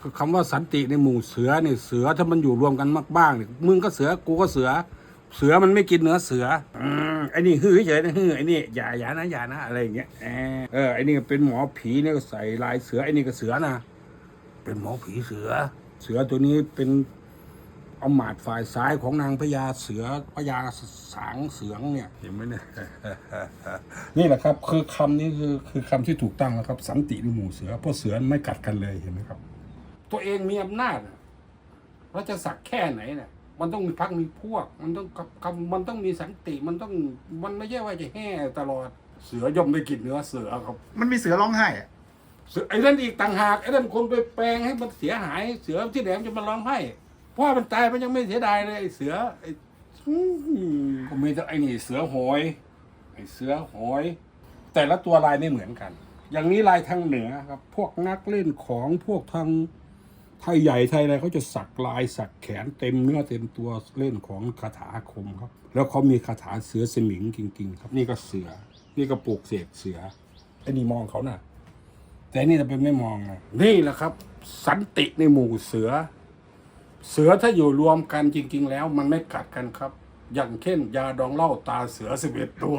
คือคำว่าสันติในหมู่เสือเนี่ยเสือถ้ามันอยู่รวมกันมากบ้างเนี่ยมึงก็เสือกูก็เสือ เสือมันไม่กินเนื้อเสืออืมไอ้นี่ฮือเฉยนะฮือไอ้นี่อย่าอย่านะอย่านะอะไรอย่างเงี้ยเออเออไอ้นี่ก็เป็นหมอผีเนี่ยก็ใส่ลายเสือไอ้นี่ก็เสือนะเป็นหมอผีเสือ เสือตัวนี้เป็นเอาหมาดฝ่ายซ้ายของนางพญาเสือพญาสางเสืองเนี่ยเห็นไหมเนี่ยนี่แหละครับ คือคำนี้คือคือคำที่ถูกต้องแล้วครับ สันติในหมู่เสือเพราะเสือไม่กัดกันเลยเห็นไหมครับ ตัวเองมีอำนาจอะเราจะสักแค่ไหนเนี่ยมันต้องมีพักมีพวก มันต้องกับกับมันต้องมีสันติมันต้องมันไม่ใช่ว่าจะแห่ตลอดเสือย่อมได้กินเนื้อเสือครับ มันมีเสือร้องไห้อะเสือไอ้นั่นอีกต่างหากไอ้นั่นคนไปแปลงให้มันเสียหาย เสือที่แหลมจะมาร้องไห้เพราะว่ามันตายมันยังไม่เสียดายเลยไอ้เสือไอ้อื้อหือก็มีแต่ไอ้นี่เสือโหยไอ้เสือโหยแต่ละตัวลายไม่เหมือนกัน อย่างนี้ลายทางเหนือครับ พวกนักเล่นของพวกทาง ไทยใหญ่ไทยอะไรเขาจะสักลายสักแขนเต็มเนื้อเต็มตัวเล่นของคาถาอาคมครับ แล้วเขามีคาถาเสือสมิงจริง ๆ ครับ นี่ก็เสือ นี่ก็ปลูกเสกเสือไอ้นี่มองเขาน่ะ แต่นี่จะเป็นไม่มองนะนี่แหละครับ สันติในหมู่เสือ เสือถ้าอยู่รวมกันจริง ๆ แล้วมันไม่กัดกันครับ อย่างเช่น ยาดองเหล้าตาเสือสิบเอ็ดตัว